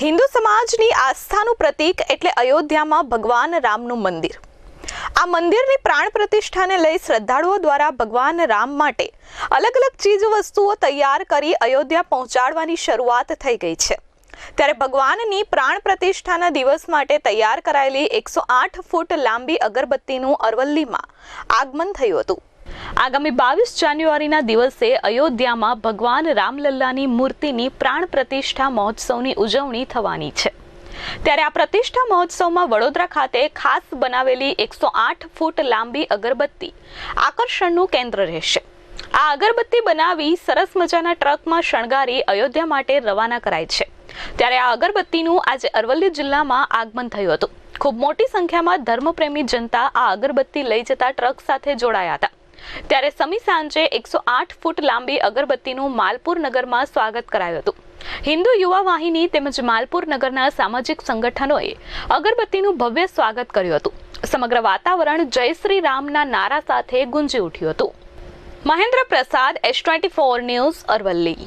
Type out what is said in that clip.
હિન્દુ સમાજની આસ્થાનું પ્રતીક એટલે અયોધ્યામાં ભગવાન રામનું મંદિર. આ મંદિરની પ્રાણ પ્રતિષ્ઠાને લઈ શ્રદ્ધાળુઓ દ્વારા ભગવાન રામ માટે અલગ અલગ ચીજ વસ્તુઓ તૈયાર કરી અયોધ્યા પહોંચાડવાની શરૂઆત થઈ ગઈ છે. ત્યારે ભગવાનની પ્રાણ પ્રતિષ્ઠાના દિવસ માટે તૈયાર કરાયેલી એકસો આઠ ફૂટ લાંબી અગરબત્તીનું અરવલ્લીમાં આગમન થયું હતું. આગામી બાવીસ જાન્યુઆરીના દિવસે અયોધ્યામાં ભગવાન રામલલ્લાની મૂર્તિની પ્રાણ પ્રતિષ્ઠા મહોત્સવની ઉજવણી થવાની છે. ત્યારે આ પ્રતિષ્ઠા મહોત્સવમાં વડોદરા ખાતે ખાસ બનાવેલી એકસો આઠ ફૂટ લાંબી અગરબત્તી આકર્ષણનું કેન્દ્ર રહેશે. આ અગરબત્તી બનાવી સરસ મજાના ટ્રકમાં શણગારી અયોધ્યા માટે રવાના કરાય છે. ત્યારે આ અગરબત્તીનું આજે અરવલ્લી જિલ્લામાં આગમન થયું હતું. ખૂબ મોટી સંખ્યામાં ધર્મપ્રેમી જનતા આ અગરબત્તી લઈ જતા ટ્રક સાથે જોડાયા હતા. ત્યારે સમી સાંજે એકસો આઠ ફૂટ લાંબી અગરબત્તીનું માલપુર નગરમાં સ્વાગત કરાયું હતું. હિન્દુ યુવા વાહિની તેમજ માલપુર નગરના સામાજિક સંગઠનોએ અગરબત્તીનું ભવ્ય સ્વાગત કર્યું હતું. સમગ્ર વાતાવરણ જય શ્રી રામના નારા સાથે ગુંજી ઉઠ્યું હતું. Mahendra Prasad S twenty four news Aravalli.